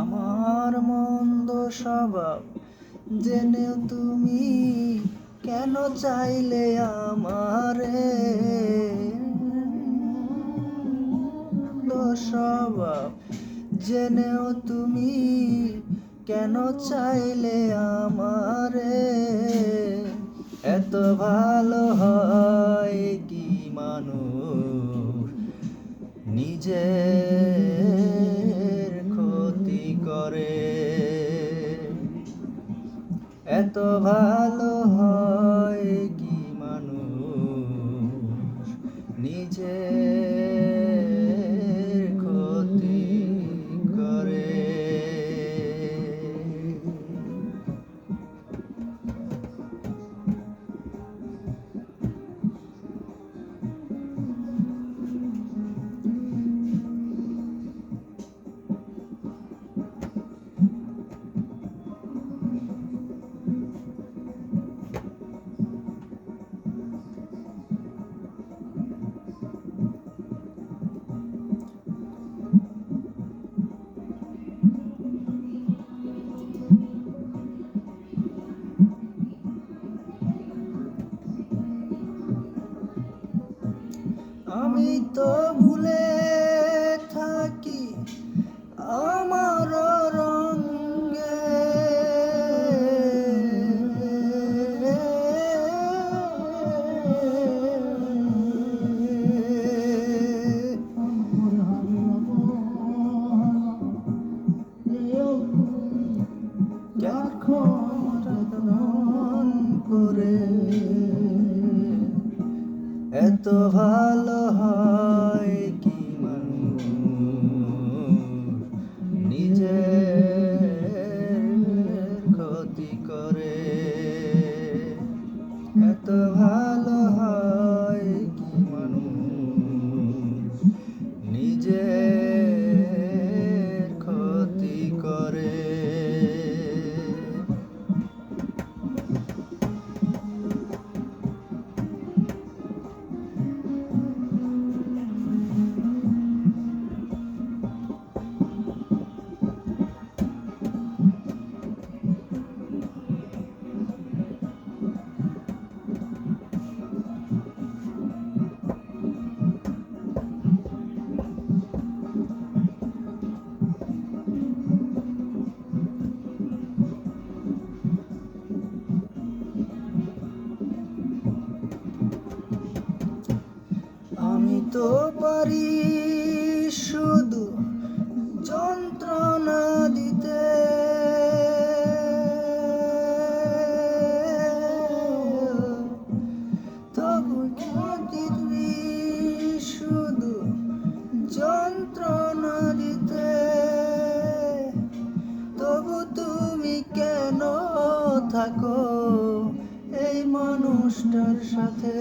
আমার মন্দ স্বভাব। জেনেও তুমি কেন চাইলে আমারে? স্বভাব। জেনেও তুমি কেন চাইলে আমারে? এত ভালো হয় কি মানুষ? নিজের করে। এত ভালো হয় কি মানুষ নিজের আমি তো ভুলে এত ভালো হয় কি মানুষ? নিজের ক্ষতি করে এত ভালো হয় কি মানুষ? নিজের তো পারি, শুধু যন্ত্রণা দিতে। তবু দিদি শুধু তবু তুমি কেন থাকো এই মানুষটার সাথে?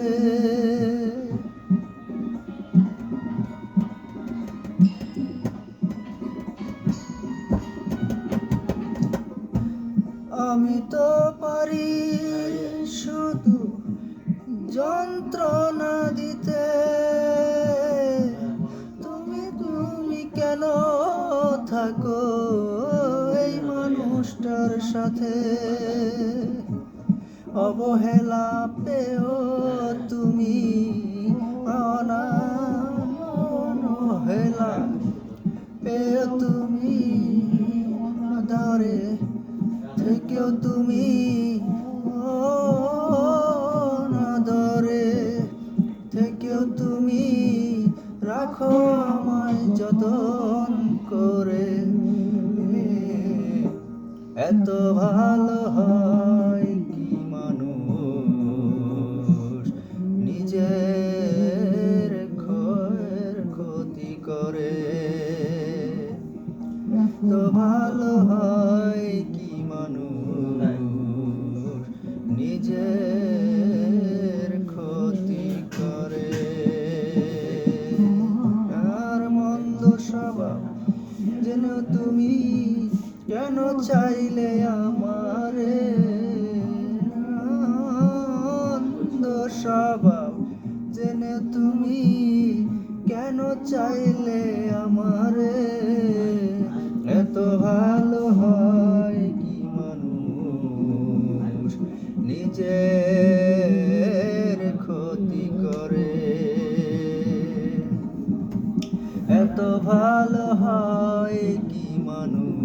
আমি তো পারি শুধু যন্ত্রণা দিতে। তুমি তুমি কেন থাকো এই মানুষটার সাথে? অবহেলা পেও তুমি অনাদরে থেকেও তুমি রাখো আমায় যতন করে। এত ভালো কেন তুমি কেন চাইলে আমারে? স্বভাব জেনে তুমি কেন চাইলে আমারে? এত ভালো হয় কি মানুষ? নিজে মানুষ নিজের